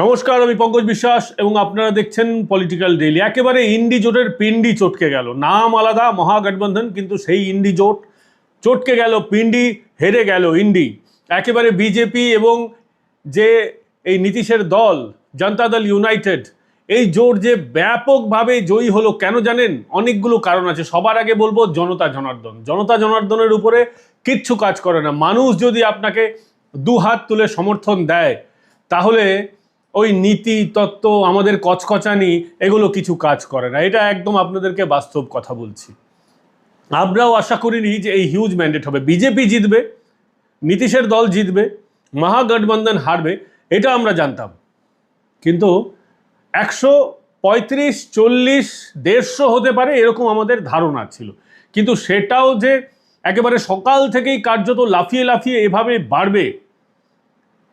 নমস্কার, আমি পঙ্কজ বিশ্বাস এবং আপনারা দেখছেন পলিটিক্যাল ডেইলি একেবারে ইন্ডি জোটের পিন্ডি চটকে গেল। নাম আলাদা, মহাগঠবন্ধন, কিন্তু সেই ইন্ডি জোট চটকে গেল, পিন্ডি হেরে গেল ইন্ডি। একেবারে বিজেপি এবং যে এই নীতিশের দল, জনতা দল ইউনাইটেড, এই জোট যে ব্যাপকভাবে জয়ী হলো, কেন জানেন? অনেকগুলো কারণ আছে। সবার আগে বলব, জনতা জনার্দন। জনতা জনার্দনের উপরে কিচ্ছু কাজ করে না। মানুষ যদি আপনাকে দু হাত তুলে সমর্থন দেয়, তাহলে ওই নীতি, তত্ত্ব, আমাদের কচকচানি, এগুলো কিছু কাজ করে না। এটা একদম আপনাদেরকে বাস্তব কথা বলছি। আমরাও আশা করিনি যে এই হিউজ ম্যান্ডেট হবে। বিজেপি জিতবে, নীতিশের দল জিতবে, মহাগঠবন্ধন হারবে, এটা আমরা জানতাম। কিন্তু একশো পঁয়ত্রিশ, চল্লিশ, দেড়শো হতে পারে এরকম আমাদের ধারণা ছিল। কিন্তু সেটাও যে একেবারে সকাল থেকেই কার্যত লাফিয়ে লাফিয়ে এভাবে বাড়বে,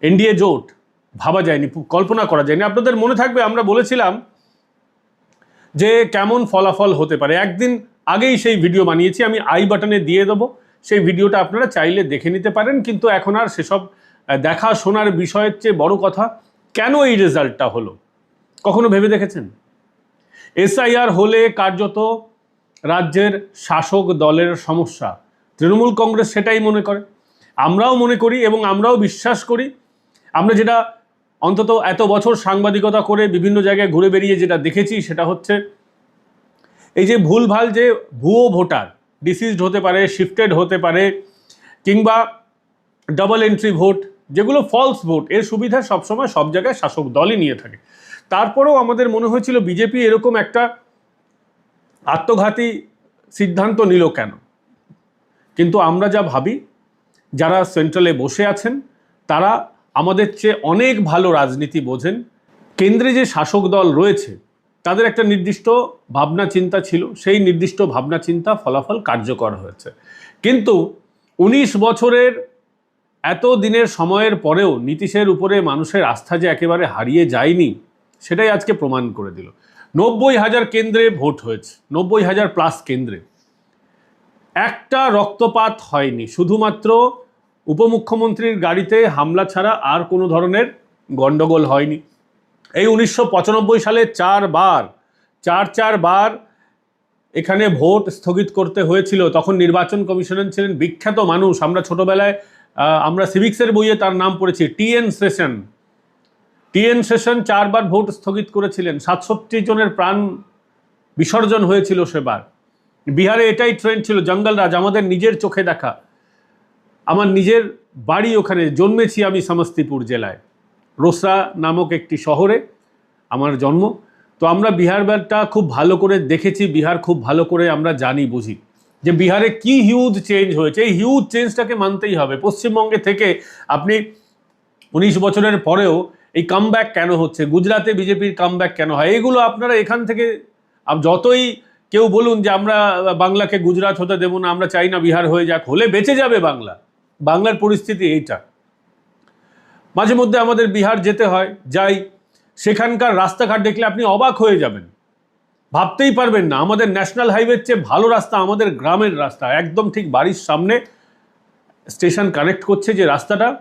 এনডিএ জোট ভাবা যায়নি কল্পনা করা যায়নি। আপনাদের মনে থাকবে, আমরা বলেছিলাম যে কেমন ফলাফল হতে পারে। একদিন আগেই সেই ভিডিও বানিয়েছি, আমি আই বাটনে দিয়ে দেবো। সেই ভিডিওটা আপনারা চাইলে দেখে নিতে পারেন, কিন্তু এখন আর সেসব দেখা শোনার বিষয়ের চেয়ে বড় কথা, কেন এই রেজাল্টটা হলো? কখনো ভেবে দেখেছেন? এসআইআর হলে কার্যত রাজ্যের শাসক দলের সমস্যা। তৃণমূল কংগ্রেস সেটাই মনে করে। আমরাও মনে করি এবং আমরাও বিশ্বাস করি। আমরা যেটা অন্তত এত বছর সাংবাদিকতা করে বিভিন্ন জায়গায় ঘুরে বেরিয়ে যেটা দেখেছি সেটা হচ্ছে এই যে ভুলভাল যে ভুয়ো ভোটার ডিসিজড হতে পারে শিফটেড হতে পারে, কিংবা ডাবল এন্ট্রি ভোট যেগুলো ফলস ভোট এর সুবিধা সবসময় সব জায়গায় শাসক দলই নিয়ে থাকে। তারপরেও আমাদের মনে হয়েছিল বিজেপি এরকম একটা আত্মঘাতী সিদ্ধান্ত নিল কেন? কিন্তু আমরা যা ভাবি, যারা সেন্ট্রালে বসে আছেন, তারা আমাদের চেয়ে অনেক ভালো রাজনীতি বোঝেন। কেন্দ্রে যে শাসক দল রয়েছে, তাদের একটা নির্দিষ্ট ভাবনা চিন্তা ছিল, সেই নির্দিষ্ট ভাবনা চিন্তা ফলাফল কার্যকর হয়েছে। কিন্তু উনিশ বছরের এত দিনের সময়ের পরেও নীতিশের উপরে মানুষের আস্থা যে একেবারে হারিয়ে যায়নি, সেটাই আজকে প্রমাণ করে দিল। নব্বই হাজার কেন্দ্রে ভোট হয়েছে, নব্বই হাজার প্লাস কেন্দ্রে। একটা রক্তপাত হয়নি, শুধুমাত্র উপমুখ্যমন্ত্রীর গাড়িতে হামলা ছাড়া আর কোনো ধরনের গণ্ডগোল হয়নি। এই উনিশশো পঁচানব্বই সালে চারবার চার চারবার এখানে ভোট স্থগিত করতে হয়েছিল। তখন নির্বাচন কমিশনার ছিলেন বিখ্যাত মানুষ। আমরা ছোটবেলায় আমরা সিভিক্সের বইয়ে তার নাম পড়েছি T N Seshan. T N Seshan চারবার ভোট স্থগিত করেছিলেন। সাতষট্টি জনের প্রাণ বিসর্জন হয়েছিল সেবার। বিহারে এটাই ট্রেন্ড ছিল জঙ্গলরাজ আমাদের নিজের চোখে দেখা। আমার নিজের বাড়ি ওখানে জন্মেছি আমি সমস্তিপুর জেলায়। রোসরা নামক একটি শহরে আমার জন্ম। তো আমরা বিহার বিহারটা খুব ভালো করে দেখেছি, বিহার খুব ভালো করে আমরা জানি, বুঝি। যে বিহারে কি হিউজ চেঞ্জ হয়েছে, এই হিউজ চেঞ্জটাকে মানতেই হবে। পশ্চিমবঙ্গে থেকে আপনি উনিশ বছরের পরেও এই কামব্যাক কেন হচ্ছে? গুজরাতে বিজেপির কামব্যাক কেন হয়? এগুলো আপনারা এখান থেকে যতই কেউ বলুন যে আমরা বাংলাকে গুজরাট হতে দেবো না, আমরা চাই না বিহার হয়ে যাক, হলে বেঁচে যাবে বাংলা। বাংলার পরিস্থিতি এইটা। মাঝে মধ্যে আমাদের বিহার যেতে হয়, যাই, সেখানকার রাস্তাঘাট দেখলে আপনি অবাক হয়ে যাবেন। ভাবতেই পারবেন না, আমাদের ন্যাশনাল হাইওয়ের চেয়ে ভালো রাস্তা আমাদের গ্রামের রাস্তা, একদম ঠিক বাড়ির সামনে স্টেশন কানেক্ট করছে যে রাস্তাটা।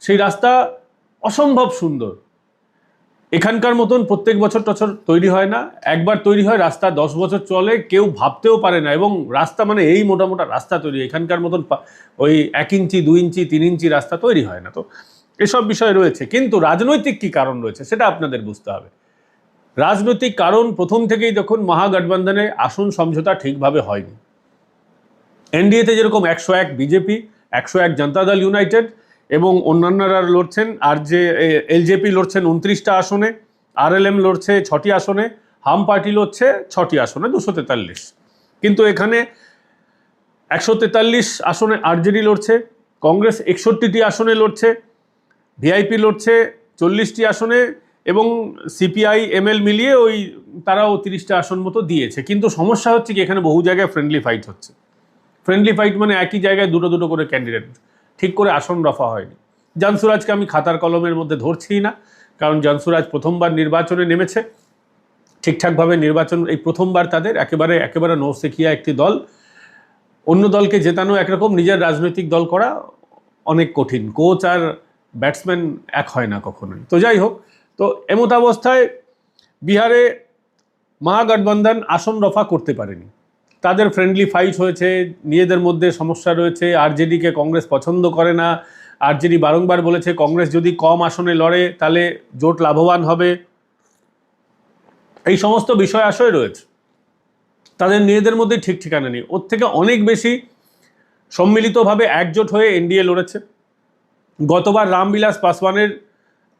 সেই রাস্তা অসম্ভব সুন্দর। এখানকার মতন প্রত্যেক বছর টছর তৈরি হয় না। একবার তৈরি হয়, রাস্তা দশ বছর চলে, কেউ ভাবতেও পারে না এবং রাস্তা মানে এই মোটা মোটা রাস্তা তৈরি। এখানকার মতন ওই এক ইঞ্চি, দুই ইঞ্চি, তিন ইঞ্চি রাস্তা তৈরি হয় না তো। এসব বিষয় রয়েছে। কিন্তু রাজনৈতিক কি কারণ রয়েছে সেটা আপনাদের বুঝতে হবে। রাজনৈতিক কারণ প্রথম থেকেই দেখুন, মহাগঠবন্ধনে আসন সমঝোতা ঠিকভাবে হয়নি। এনডিএতে যেরকম একশো এক বিজেপি, একশো এক জনতা দল ইউনাইটেড এবং অন্যান্যরা লড়ছেন, আর যে এলজেপি লড়ছেন উনত্রিশটা আসনে, আরএলএম লড়ছে ছটি আসনে, হাম পার্টি লড়ছে ছটি আসনে, দুশো তেতাল্লিশ। কিন্তু এখানে একশো তেতাল্লিশ আসনে আরজেডি লড়ছে, কংগ্রেস একষট্টিটি আসনে লড়ছে, ভিআইপি লড়ছে চল্লিশটি আসনে এবং সিপিআই, এমএল মিলিয়ে ওই তারাও তিরিশটা আসন মতো দিয়েছে। কিন্তু সমস্যা হচ্ছে কি, এখানে বহু জায়গায় ফ্রেন্ডলি ফাইট হচ্ছে। ফ্রেন্ডলি ফাইট মানে একই জায়গায় দুটো দুটো করে ক্যান্ডিডেট ঠিক করে আসন রফা হয়নি। জানসুরাজকে আমি খাতার কলমের মধ্যে ধরছিই না, কারণ জানসুরাজ প্রথমবার নির্বাচনে নেমেছে। ঠিকঠাকভাবে নির্বাচন, এই প্রথমবার তাদের একেবারে একেবারে নৌসেখিয়া একটি দল। অন্য দলকে জেতানো একরকম নিজের রাজনৈতিক দল করা অনেক কঠিন। কোচ আর ব্যাটসম্যান এক হয় না কখনোই। তো যাই হোক, তো এমতাবস্থায় বিহারে মহাগঠবন্ধন আসন রফা করতে পারেনি। তাদের ফ্রেন্ডলি ফাইট হয়েছে, নিজেদের মধ্যে সমস্যা রয়েছে, আরজেডিকে কংগ্রেস পছন্দ করে না। আরজেডি বারংবার বলেছে, কংগ্রেস যদি কম আসনে লড়ে, তাহলে জোট লাভবান হবে। এই সমস্ত বিষয় আশয় রয়েছে। তাদের নিজেদের মধ্যে ঠিক ঠিকানা নেই। ওর থেকে অনেক বেশি সম্মিলিতভাবে একজোট হয়ে এনডিএ লড়েছে। গতবার রামবিলাস পাসওয়ানের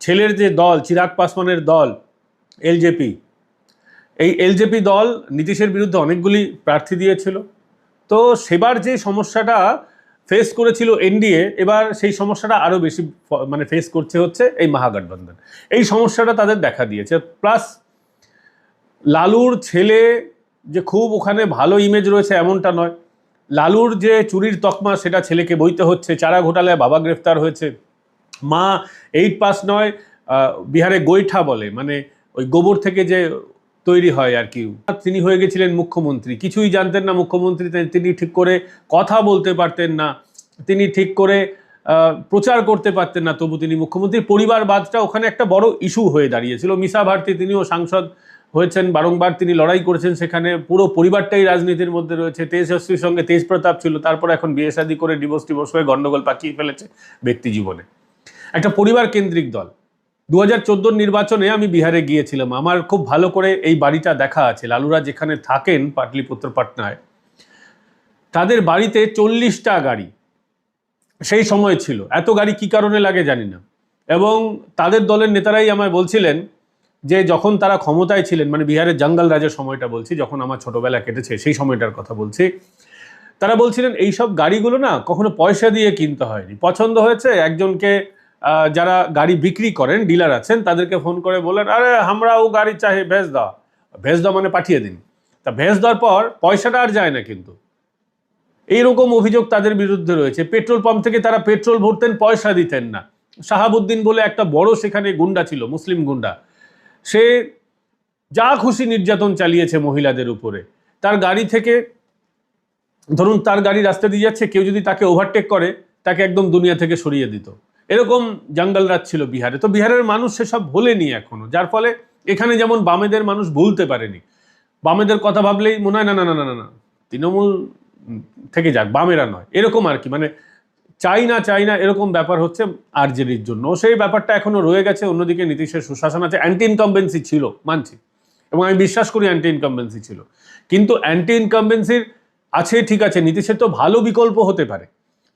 ছেলের যে দল, চিরাগ পাসওয়ানের দল এলজেপি এই এলজেপি দল নীতিশের বিরুদ্ধে অনেকগুলি প্রার্থী দিয়েছিল। তো সেবার যে সমস্যাটা ফেস করেছিল এনডিএ এবার সেই সমস্যাটা আরও বেশি মানে ফেস করছে হচ্ছে এই মহাগঠবন্ধন। এই সমস্যাটা তাদের দেখা দিয়েছে। প্লাস লালুর ছেলে যে খুব ওখানে ভালো ইমেজ রয়েছে এমনটা নয়। লালুর যে চুরির তকমা, সেটা ছেলেকে বইতে হচ্ছে, চারা ঘোটালায় বাবা গ্রেফতার হয়েছে। মা এইট পাস নয় বিহারে গৈঠা বলে মানে ওই গোবর থেকে যে তৈরি হয় আর কি। তিনি হয়ে গেছিলেন মুখ্যমন্ত্রী। কিছুই জানতেন না মুখ্যমন্ত্রী তিনি ঠিক করে কথা বলতে পারতেন না। তিনি ঠিক করে প্রচার করতে পারতেন না, তবু তিনি মুখ্যমন্ত্রী। পরিবারবাদটা ওখানে একটা বড় ইস্যু হয়ে দাঁড়িয়েছিল। মিসা ভারতী, তিনিও সাংসদ হয়েছেন, বারংবার তিনি লড়াই করেছেন সেখানে। পুরো পরিবারটাই রাজনীতির মধ্যে রয়েছে। তেজস্বীর সঙ্গে তেজ প্রতাপ ছিল, তারপর এখন বিয়ে শাদী করে ডিভোর্স টিভোর্স হয়ে গণ্ডগোল পাকিয়ে ফেলেছে ব্যক্তি জীবনে। একটা পরিবার কেন্দ্রিক দল। দু হাজার নির্বাচনে আমি বিহারে গিয়েছিলাম। আমার খুব ভালো করে এই বাড়িটা দেখা আছে, লালুরা যেখানে থাকেন পাটলিপুত্র পাটনায়। তাদের বাড়িতে চল্লিশটা গাড়ি, সেই সময় ছিল। এত গাড়ি কি কারণে লাগে জানি না। এবং তাদের দলের নেতারাই আমায় বলছিলেন যে, যখন তারা ক্ষমতায় ছিলেন মানে বিহারের জঙ্গল রাজের সময়টা বলছি, যখন আমার ছোটবেলা কেটেছে, সেই সময়টার কথা বলছি, তারা বলছিলেন, এইসব গাড়িগুলো না কখনো পয়সা দিয়ে কিনতে হয়নি। পছন্দ হয়েছে, একজনকে যারা গাড়ি বিক্রি করেন ডিলার আছেন, তাদেরকে ফোন করে বলেন, আরে, আমরা ও গাড়ি চাহে ভেজ দাও ভেজ দাও মানে পাঠিয়ে দিন। তা ভেজ দেওয়ার পর পয়সাটা আর যায় না কিন্তু। এইরকম অভিযোগ তাদের বিরুদ্ধে রয়েছে। পেট্রোল পাম্প থেকে তারা পেট্রোল ভরতেন, পয়সা দিতেন না। শাহাবুদ্দিন বলে একটা বড় সেখানে গুন্ডা ছিল, মুসলিম গুন্ডা। সে যা খুশি নির্যাতন চালিয়েছে মহিলাদের উপরে। তার গাড়ি থেকে, ধরুন তার গাড়ি রাস্তা দিয়ে যাচ্ছে, কেউ যদি তাকে ওভারটেক করে, তাকে একদম দুনিয়া থেকে সরিয়ে দিত। এরকম জঙ্গল রাজ ছিল বিহারে। তো বিহারের মানুষ সেসব ভোলেনি এখনও। যার ফলে এখানে যেমন বামেদের মানুষ ভুলতে পারেনি। বামেদের কথা ভাবলেই মনে হয়, না না না না না তৃণমূল থেকে যাক, বামেরা নয়। এরকম আর কি। মানে চাই না চাই না এরকম ব্যাপার হচ্ছে আরজেডির জন্য। সেই ব্যাপারটা এখনও রয়ে গেছে। অন্যদিকে নীতিশের সুশাসন আছে। অ্যান্টি ইনকামবেন্সি ছিল, মানছি। এবং আমি বিশ্বাস করি অ্যান্টি ইনকামবেন্সি ছিল। কিন্তু অ্যান্টি ইনকামবেন্সির আছে, ঠিক আছে। নীতিশের তো ভালো বিকল্প হতে পারে।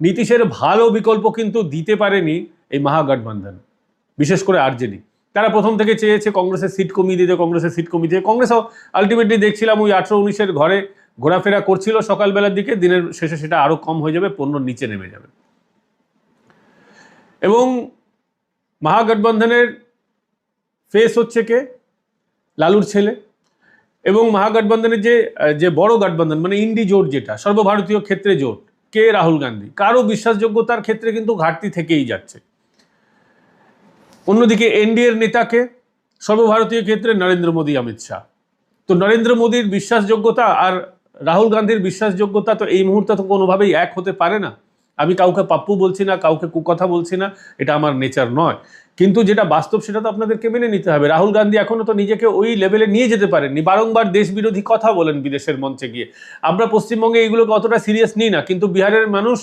নীতিশের ভালো বিকল্প কিন্তু দিতে পারেনি এই মহাগঠবন্ধন, বিশেষ করে আরজেডি। তারা প্রথম থেকে চেয়েছে কংগ্রেসের সিট কমিয়ে দিতে, কংগ্রেসের সিট কমিয়ে দিতে কংগ্রেসও আলটিমেটলি দেখছিলাম ওই আঠেরো উনিশের ঘরে ঘোরাফেরা করছিল সকালবেলার দিকে, দিনের শেষে সেটা আরও কম হয়ে যাবে পণ্য নিচে নেমে যাবে। এবং মহাগঠবন্ধনের ফেস হচ্ছে কে? লালুর ছেলে। এবং মহাগঠবন্ধনের যে যে বড় গঠবন্ধন মানে ইন্ডি জোট যেটা, সর্বভারতীয় ক্ষেত্রে জোট কে রাহুল গান্ধী? কারও বিশ্বাসযোগ্যতার ক্ষেত্রে কিন্তু ঘাটতি থেকেই যাচ্ছে। অন্যদিকে এনডিএর নেতাকে সর্বভারতীয় ক্ষেত্রে নরেন্দ্র মোদী, অমিত শাহ। তো নরেন্দ্র মোদীর বিশ্বাসযোগ্যতা আর রাহুল গান্ধীর বিশ্বাসযোগ্যতা তো এই মুহূর্তে তো কোনোভাবেই এক হতে পারে না। আমি কাউকে পাপ্পু বলছি না, কাউকে কুকথা বলছি না, এটা আমার নেচার নয়। কিন্তু যেটা বাস্তব সেটা তো আপনাদেরকে মেনে নিতে হবে। রাহুল গান্ধী এখনও তো নিজেকে ওই লেভেলে নিয়ে যেতে পারেননি। বারংবার দেশ বিরোধী কথা বলেন বিদেশের মঞ্চে গিয়ে। আমরা পশ্চিমবঙ্গে এইগুলোকে অতটা সিরিয়াস নিই না, কিন্তু বিহারের মানুষ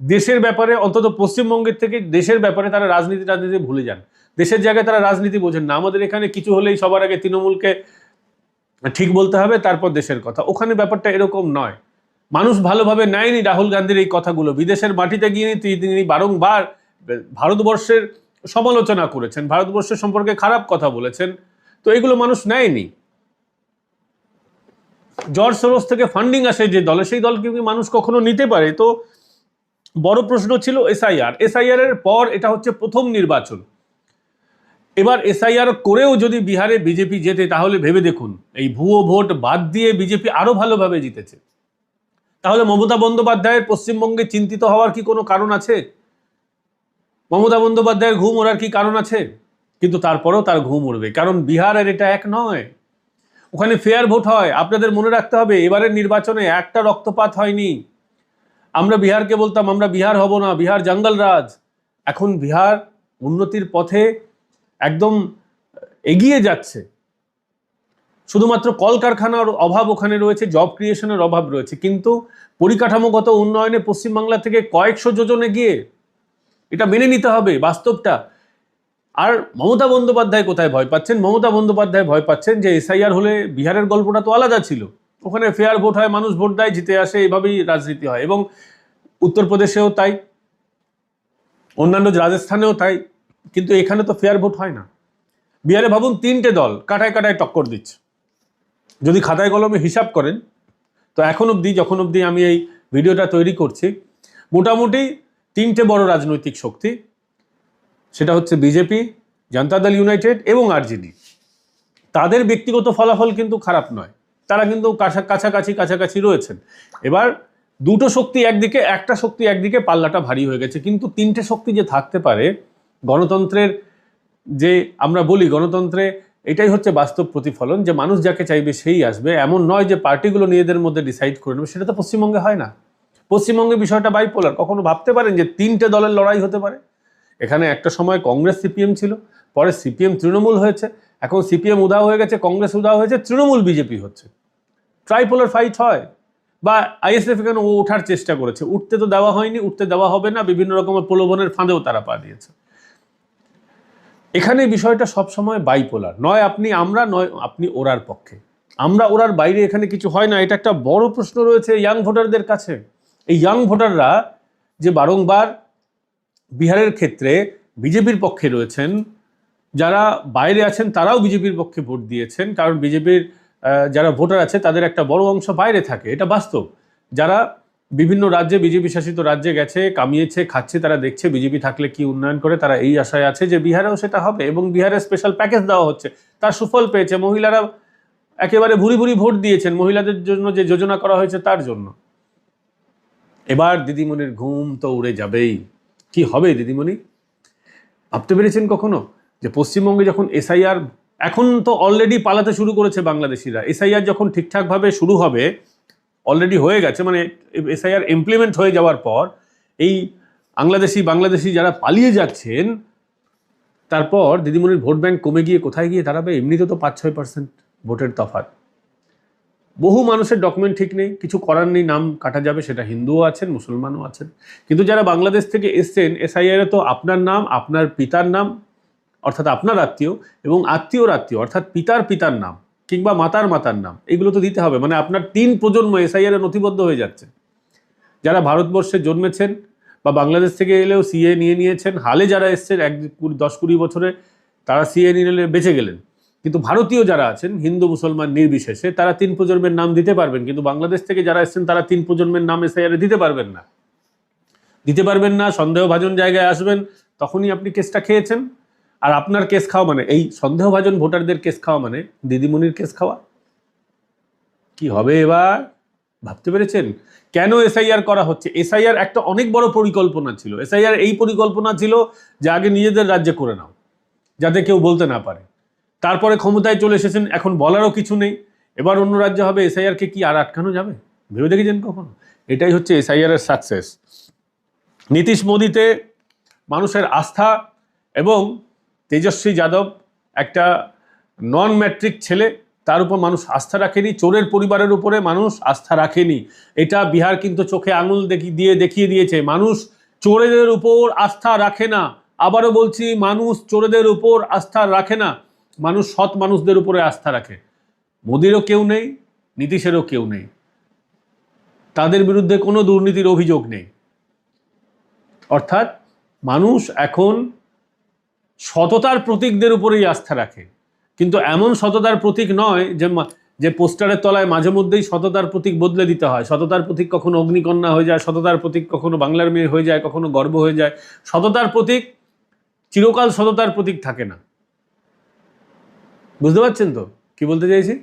দেশের ব্যাপারে, অন্তত পশ্চিমবঙ্গের থেকে দেশের ব্যাপারে তারা রাজনীতি রাজনীতি ভুলে যান। দেশের জায়গায় তারা রাজনীতি বোঝেন না। আমাদের এখানে কিছু হলেই সবার আগে তৃণমূলকে ঠিক বলতে হবে, তারপর দেশের কথা। ওখানে ব্যাপারটা এরকম নয়। মানুষ ভালোভাবে নেয়নি রাহুল গান্ধীর এই কথাগুলো। বিদেশের মাটিতে গিয়ে তিনি- বারংবার ভারতবর্ষের সমালোচনা করেছেন, ভারতবর্ষের সম্পর্কে খারাপ কথা বলেছেন। তো এগুলো মানুষ নেয়নি। জর্জ সোরস থেকে ফান্ডিং আসে যে দলে, সেই দলকে কি মানুষ কখনো নিতে পারে? তো বড় প্রশ্ন ছিল এসআইআর। এসআইআর এর পর এটা হচ্ছে প্রথম নির্বাচন। এবার এসআইআর করেও যদি বিহারে বিজেপি জেতে, তাহলে ভেবে দেখুন, এই ভুয়ো ভোট বাদ দিয়ে বিজেপি আরও ভালোভাবে জিতেছে। তাহলে মমতা বন্দ্যোপাধ্যায়ের পশ্চিমবঙ্গে চিন্তিত হওয়ার কি কোনো কারণ আছে? মমতা বন্দ্যোপাধ্যায়ের ঘুম ওড়ার কি কারণ আছে? কিন্তু তারপরেও তার ঘুম উড়বে, কারণ বিহার আর এটা এক নয়। ওখানে ফেয়ার ভোট হয়, আপনাদের মনে রাখতে হবে, এবারের নির্বাচনে একটা রক্তপাত হয়নি। আমরা বিহারকে বলতাম, আমরা বিহার হব না, বিহার জঙ্গল রাজ। এখন বিহার উন্নতির পথে একদম এগিয়ে যাচ্ছে। শুধুমাত্র কলকারখানার অভাব ওখানে রয়েছে জব ক্রিয়েশনের অভাব রয়েছে, কিন্তু পরিকাঠামোগত উন্নয়নে পশ্চিমবাংলা থেকে কয়েকশো যোজনে গিয়ে এটা মেনে নিতে হবে, বাস্তবটা। আর মমতা বন্দ্যোপাধ্যায় কোথায় ভয় পাচ্ছেন? মমতা বন্দ্যোপাধ্যায় ভয় পাচ্ছেন যে এসআইআর হলে বিহারের গল্পটা তো আলাদা ছিল। ওখানে ফেয়ার ভোট হয়, মানুষ ভোট দেয়, জিতে আসে, এভাবেই রাজনীতি হয়। এবং উত্তরপ্রদেশেও তাই, অন্যান্য রাজস্থানেও তাই, কিন্তু এখানে তো ফেয়ার ভোট হয় না। বিহারে ভাবুন তিনটে দল কাটায় কাটায় টক্কর দিচ্ছে। যদি খাতায় কলমে হিসাব করেন, তো এখন অবধি, যখন অবধি আমি এই ভিডিওটা তৈরি করছি, মোটামুটি তিনটে বড় রাজনৈতিক শক্তি, সেটা হচ্ছে বিজেপি, জনতা দল ইউনাইটেড এবং আরজেডি। তাদের ব্যক্তিগত ফলাফল কিন্তু খারাপ নয়। তারা কিন্তু কাছা, কাছাকাছি কাছাকাছি রয়েছেন। এবার দুটো শক্তি একদিকে, একটা শক্তি একদিকে পাল্লাটা ভারী হয়ে গেছে। কিন্তু তিনটে শক্তি যে থাকতে পারে, গণতন্ত্রের যে আমরা বলি গণতন্ত্রে এটাই হচ্ছে বাস্তব প্রতিফলন যে মানুষ যাকে চাইবে সেই আসবে। এমন নয় যে পার্টিগুলো নিজেদের মধ্যে ডিসাইড করে নেবে, সেটা তো পশ্চিমবঙ্গে হয় না। পশ্চিমবঙ্গে বিষয়টা বাইপোলার কখনো ভাবতে পারেন যে তিনটে দলের লড়াই হতে পারে? এখানে একটা সময় কংগ্রেস সিপিএম ছিল, পরে সিপিএম তৃণমূল হয়েছে, এখন সিপিএম উদাও হয়ে গেছে, কংগ্রেস উদাও হয়েছে, তৃণমূল বিজেপি হচ্ছে। ট্রাইপোলার ফাইট হয়। বা আইএসএফ এখানে ও ওঠার চেষ্টা করেছে? উঠতে তো দেওয়া হয়নি, উঠতে দেওয়া হবে না, বিভিন্ন রকমের প্রলোভনের ফাঁদেও তারা পা দিয়েছে। এখানে বিষয়টা সবসময় বাইপোলার নয় আপনি, আমরা নয়, আপনি ওরার পক্ষে। আমরা ওরার বাইরে এখানে কিছু হয় না। এটা একটা বড় প্রশ্ন রয়েছে ইয়াং ভোটারদের কাছে। এই ইয়াং ভোটাররা যে বারংবার বিহারের ক্ষেত্রে বিজেপির পক্ষে রয়েছেন, যারা বাইরে আছেন তারাও বিজেপির পক্ষে ভোট দিয়েছেন, কারণ বিজেপির যারা ভোটার আছে তাদের একটা বড় অংশ বাইরে থাকে। এটা বাস্তব। যারা বিভিন্ন রাজ্যে বিজেপি শাসিত রাজ্যে গেছে, কামিয়েছে, খাচ্ছে, তারা দেখছে বিজেপি থাকলে কি উন্নয়ন করে, তারা এই আশায় আছে যে বিহারেও সেটা হবে এবং বিহারে স্পেশাল প্যাকেজ দেওয়া হচ্ছে। তার সুফল পেয়েছে। মহিলারা একেবারে ভুরি ভুরি ভোট দিয়েছেন। মহিলাদের জন্য যে যোজনা করা হয়েছে তার জন্য। এবার দিদিমণির ঘুম তো উড়ে যাবেই। কি হবে দিদিমণি? ভাবতে পেরেছেন কখনো যে পশ্চিমবঙ্গে যখন এসআইআর এখন তো অলরেডি পালাতে শুরু করেছে বাংলাদেশিরা। এসআইআর যখন ঠিকঠাকভাবে শুরু হবে অলরেডি হয়ে গেছে মানে এসআইআর ইমপ্লিমেন্ট হয়ে যাওয়ার পর এই বাংলাদেশি বাংলাদেশি যারা পালিয়ে যাচ্ছেন, তারপর দিদিমণির ভোট ব্যাংক কমে গিয়ে কোথায় গিয়ে দাঁড়াবে? এমনিতে তো পাঁচ ছয় পার্সেন্ট ভোটের তফাৎ। বহু মানুষের ডকুমেন্ট ঠিক নেই, কিছু করার নেই, নাম কাটা যাবে, সেটা হিন্দুও আছেন, মুসলমানও আছেন। কিন্তু যারা বাংলাদেশ থেকে এসছেন এসআইআরে তো আপনার নাম, আপনার পিতার নাম, অর্থাৎ আপনার আত্মীয় এবং আত্মীয়র আত্মীয়, অর্থাৎ পিতার পিতার নাম। কিংবা মাতার মাতার নাম, এগুলো তো দিতে হবে। মানে আপনার তিন প্রজন্ম এসআইআর নথিবদ্ধ হয়ে যাচ্ছে। যারা ভারতবর্ষে জন্মেছেন বা বাংলাদেশ থেকে এলেও সিএ নিয়ে নিয়েছেন, হালে যারা এসছেন, এক দশ কুড়ি বছরে তারা সিএ নিয়ে বেঁচে গেলেন। কিন্তু ভারতীয় যারা আছেন, হিন্দু, মুসলমান নির্বিশেষে, তারা তিন প্রজন্মের নাম দিতে পারবেন। কিন্তু বাংলাদেশ থেকে যারা এসছেন, তারা তিন প্রজন্মের নাম এসআইআরে দিতে পারবেন না। দিতে পারবেন না, সন্দেহভাজন জায়গায় আসবেন, তখনই আপনি কেসটা খেয়েছেন। আর আপনার কেস খাওয়া মানে এই সন্দেহভাজন ভোটারদের কেস খাওয়া মানে দিদিমণির কেস খাওয়া? কি হবে এবার? ভাবতে পেরেছেন? কেন এসআইআর করা হচ্ছে? এসআইআর একটা অনেক বড় পরিকল্পনা ছিল। এসআইআর এই পরিকল্পনা ছিল যে আগে নিজেদের রাজ্যে করে নাও, যাতে কেউ বলতে না পারে। তারপরে ক্ষমতায় চলে এসেছেন, এখন বলারও কিছু নেই। এবার অন্য রাজ্য হবে, এসআইআরকে কি আর আটকানো যাবে? ভেবে দেখেছেন কখনো? এটাই হচ্ছে এসআইআর এর সাকসেস নীতিশ মোদিতে মানুষের আস্থা এবং তেজস্বী যাদব, একটা নন ম্যাট্রিক ছেলে, তার উপর মানুষ আস্থা রাখেনি, চোরের পরিবারের উপরে মানুষ আস্থা রাখেনি। এটা বিহার কিন্তু চোখে আঙুল দেখি, দিয়ে দেখিয়ে দিয়েছে। মানুষ চোরেদের উপর আস্থা রাখে না। আবারও বলছি, মানুষ চোরেদের উপর আস্থা রাখে না। মানুষ সৎ মানুষদের উপরে আস্থা রাখে। মোদিরও কেউ নেই, নীতিশেরও কেউ নেই। তাদের বিরুদ্ধে কোনো দুর্নীতির অভিযোগ নেই। অর্থাৎ মানুষ এখন সততার প্রতীকদের উপরেই আস্থা রাখে। কিন্তু এমন সততার প্রতীক নয় যে যে পোস্টারের তলায় মাঝে মধ্যেই সততার প্রতীক বদলে দিতে হয়। সততার প্রতীক কখনো অগ্নিকন্যা হয়ে যায়, সততার প্রতীক কখনো বাংলার মেয়ে হয়ে যায়, কখনো গর্ব হয়ে যায়। সততার প্রতীক, চিরকাল সততার প্রতীক থাকে না। বুঝতে পারছেন তো? কি বলতে চাইছি?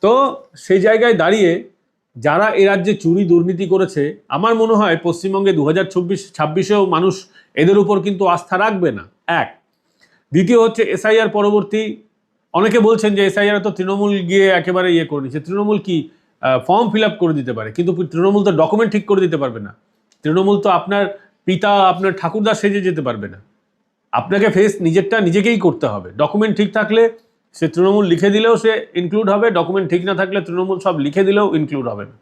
তো সেই জায়গায় দাঁড়িয়ে যারা এ রাজ্যে চুরি, দুর্নীতি করেছে, আমার মনে হয় পশ্চিমবঙ্গে দু হাজার চব্বিশ, ছাব্বিশেও মানুষ এদের উপর কিন্তু আস্থা রাখবে না। এক দ্বিতীয় হচ্ছে এসআইআর পরবর্তী। অনেকে বলছেন যে এসআইআর তো তৃণমূল গিয়ে একেবারে ইয়ে করে নিচ্ছে তৃণমূল কি ফর্ম ফিল আপ করে দিতে পারে? কিন্তু তৃণমূল তো ডকুমেন্ট ঠিক করে দিতে পারবে না। তৃণমূল তো আপনার পিতা, আপনার ঠাকুরদা সেজে যেতে পারবে না। আপনাকে ফেস নিজেরটা নিজেকেই করতে হবে। ডকুমেন্ট ঠিক থাকলে সে তৃণমূল লিখে দিলেও সে ইনক্লুড হবে। ডকুমেন্ট ঠিক না থাকলে তৃণমূল সব লিখে দিলেও ইনক্লুড হবে না।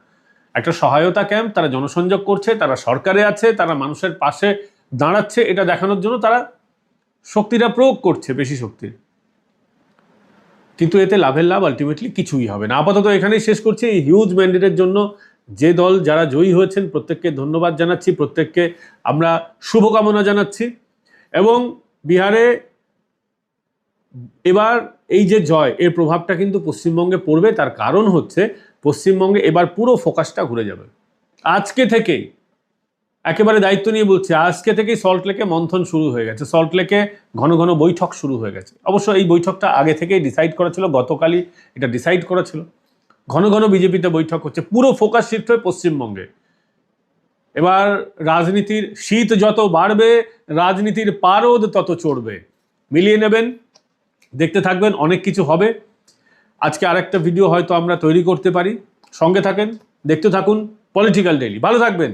একটা সহায়তা ক্যাম্প তারা জনসংযোগ করছে, তারা সরকারে আছে, তারা মানুষের পাশে দাঁড়াচ্ছে, এটা দেখানোর জন্য তারা শক্তিটা প্রয়োগ করছে, বেশি শক্তির। কিন্তু এতে লাভের লাভ আলটিমেটলি কিছুই হবে না। আপাতত এখানেই শেষ করছি। এই হিউজ ম্যান্ডেটের জন্য যে দল যারা জয়ী হয়েছেন, প্রত্যেককে ধন্যবাদ জানাচ্ছি, প্রত্যেককে আমরা শুভকামনা জানাচ্ছি। এবং বিহারে এবার এই যে জয়, এর প্রভাবটা কিন্তু পশ্চিমবঙ্গে পড়বে। তার কারণ হচ্ছে, পশ্চিমবঙ্গে এবার পুরো ফোকাসটা ঘুরে যাবে। আজকে থেকেই একেবারে দায়িত্ব নিয়ে বলছি, আজকে থেকেই সল্ট লেকে মন্থন শুরু হয়ে গেছে। সল্ট লেকে ঘন ঘন বৈঠক শুরু হয়ে গেছে। অবশ্য এই বৈঠকটা আগে থেকেই ডিসাইড করা ছিল, গতকালই এটা ডিসাইড করা ছিল। ঘন ঘন বিজেপিতে বৈঠক হচ্ছে, পুরো ফোকাস শিফট হয়ে পশ্চিমবঙ্গে। এবার রাজনীতির শীত যত বাড়বে, রাজনীতির পারদ তত চড়বে। মিলিয়ে নেবেন, দেখতে থাকবেন, অনেক কিছু হবে। আজকে আরেকটা ভিডিও হয়তো আমরা তৈরি করতে পারি। সঙ্গে থাকেন, দেখতে থাকুন পলিটিক্যাল ডেইলি ভালো থাকবেন।